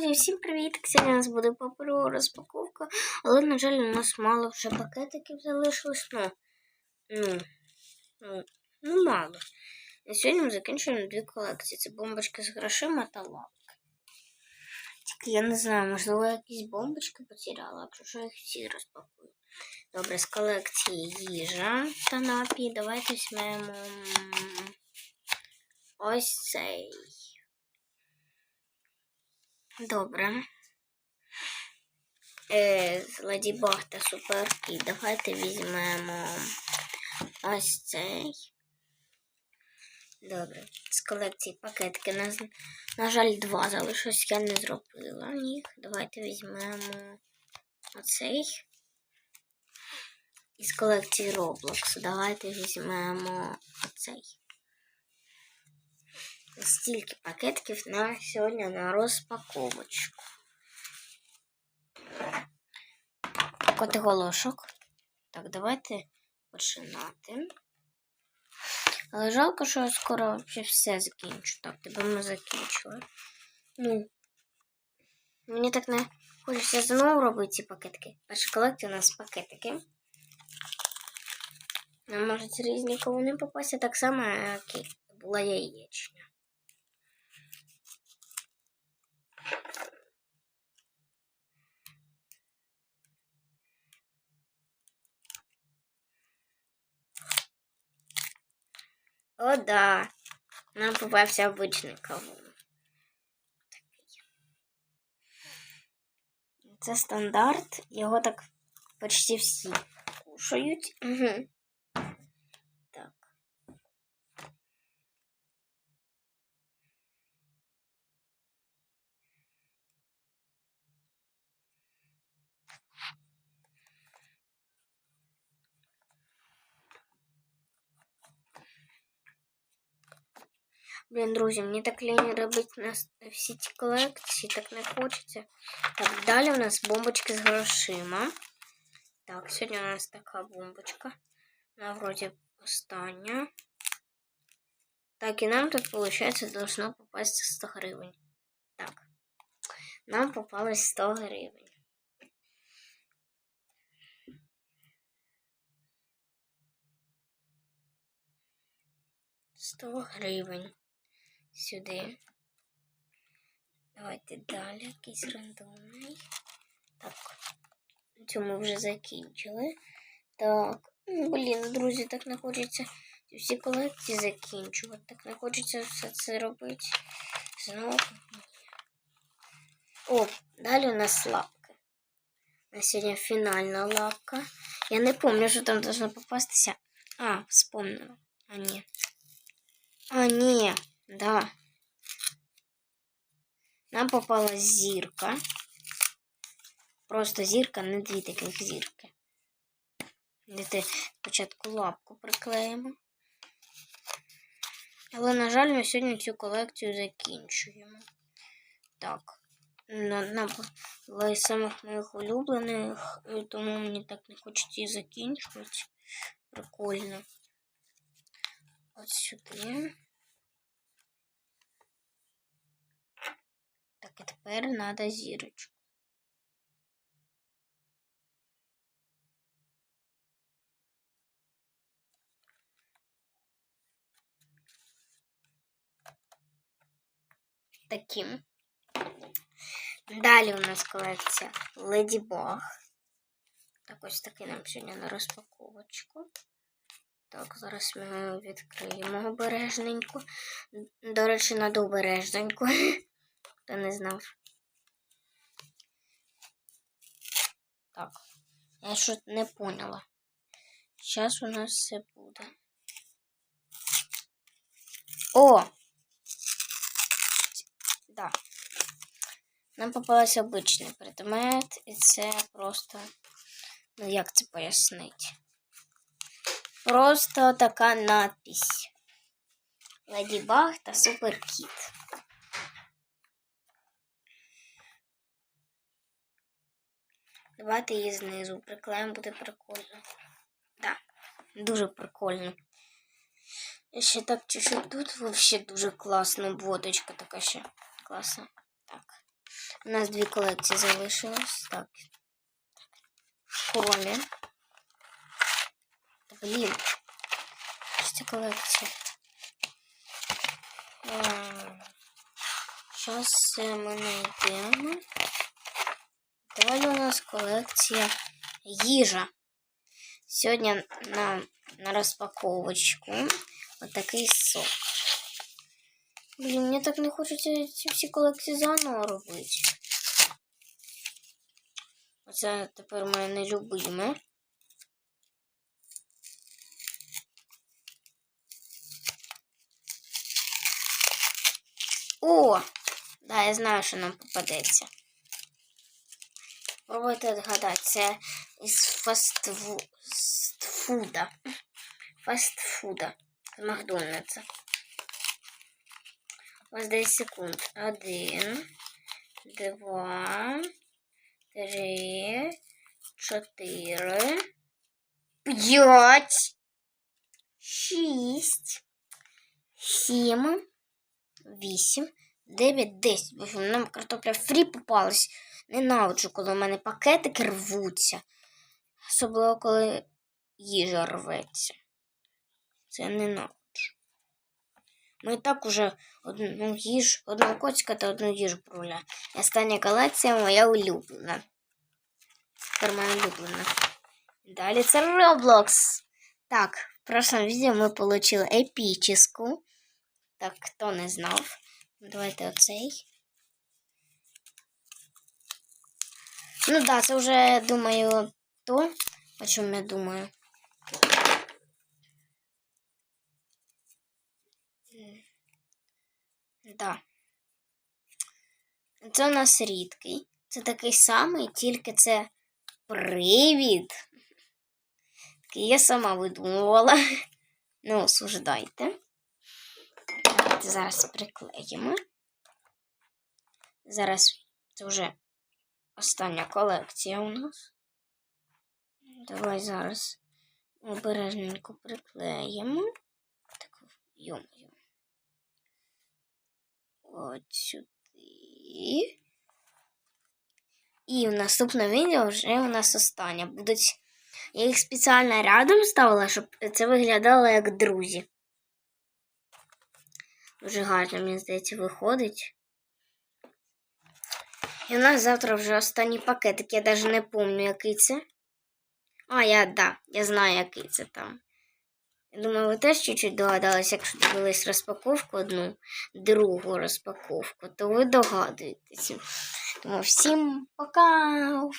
Друзі, всім привіт! Сьогодні у нас буде паперова розпаковка, але, на жаль, у нас мало вже пакетиків залишилось. Ну, ну, ну, ну мало. І сьогодні ми закінчуємо дві колекції. Це бомбочки з грошима та лапки. Тільки я не знаю, можливо, якісь бомбочки потеряла, якщо що їх всі розпакую. Добре, з колекції їжа та напій. Давайте візьмемо ось цей. Добре. Е, Леді Баг та Суперки. Давайте візьмемо ось цей. Добре. З колекції пакетки. На, на жаль, два залишилось, я не зробила їх. Давайте візьмемо оцей. Із колекції Roblox. Давайте візьмемо оцей. Стільки пакетків на сьогодні на розпаковочку. Котиголошок. Так, давайте починати. Але жалко, що я скоро вже все закінчу. Так, тебе ми закінчили. Ну, мені так не хочеться знову робити ці пакетики. Перша колекція у нас пакетики. А можуть різні кавуни попасти так само, як і була яєчня. О, да. Нам попався обичний кавун. Такий. Це стандарт. Його так почти всі кушають. Угу. Блін, друзі, мені так лінь робити всі ці колекції, так не хочеться. Так, далі у нас бомбочки з грошима. Так, сьогодні у нас така бомбочка. Вона вроді остання. Так, і нам тут, виходить, должно попасти 100 гривень. Так. Нам попалось 100 гривень. Сто гривень сюди. Давайте далі якийсь рандомний. Так, цю ми вже закінчили. Так, ну, блін, друзі, так не хочеться всі колекції закінчувати. Так не хочеться все це робити. Знову. О, далі у нас лапки. На сьогодні фінальна лапка. Я не пам'ятаю, що там должно попастися. А, вспомнила. А, ні. А, ні, да. Нам попалась зірка. Просто зірка, не дві таких зірки. Дайте спочатку лапку приклеїмо. Але, на жаль, ми сьогодні цю колекцію закінчуємо. Так. На- Нам була із самих моїх улюблених, тому мені так не хочеться її закінчувати. Прикольно. От сюди. Так, і тепер треба зірочку. Таким. Далі у нас колекція Леді Баг. Так, ось такий нам сьогодні на розпаковочку. Так, зараз ми його відкриємо обережненько. До речі, надо обережненько. Хто не знав. Так, я щось не поняла. Зараз у нас все буде. О! Да. Нам попався обичний предмет, і це просто. Ну, як це пояснити? Просто така надпись. Леді Баг та Суперкіт. Давайте її знизу приклеїмо, буде прикольно. Да, дуже прикольно. Ще так чуть-чуть тут вообще дуже класно. Водочка така ще класна. Так. У нас дві колекції залишилось. Так. Хромі. Та блін. Що це колекція? Зараз ми знайдемо. Далі у нас колекція їжа. Сьогодні на, на розпаковочку отакий сок. Блін, мені так не хочеться ці всі колекції заново робити. Оце тепер моє нелюбиме. О! Да, я знаю, що нам попадеться. Пробуйте відгадати. Це із фастфу- фастфуда. Фастфуда. З Макдональдса. У вас 10 секунд. Один, два, три, чотири, п'ять, шість, сім, вісім, дев'ять, десять. Нам картопля фрі попалась. Ненавиджу, коли в мене пакетики рвуться. Особливо, коли їжа рветься. Це я ненавиджу. Ми і так уже одну їж, одного котика та одну їжу проля. І остання колекція моя улюблена. Тепер моя улюблена. Далі це Roblox. Так, в прошлом відео ми отримали епічну. Так, хто не знав. Давайте оцей. Ну да, це вже, думаю, то, о чому я думаю. Да. Це у нас рідкий. Це такий самий, тільки це привід. Такий я сама видумувала. Ну, осуждайте. Давайте зараз приклеїмо. Зараз це вже остання колекція у нас. Давай зараз обережненько приклеїмо. Так, йомаю. От сюди. І в наступному відео вже у нас останнє. Будуть. Я їх спеціально рядом ставила, щоб це виглядало як друзі. Дуже гарно, мені здається, виходить. І у нас завтра вже останній пакетик. Я навіть не пам'ятаю, який це. А, я да, я знаю, який це там. Я думаю, ви теж чуть-чуть догадались, якщо дивились розпаковку одну, другу розпаковку, то ви догадуєтеся. Тому всім пока!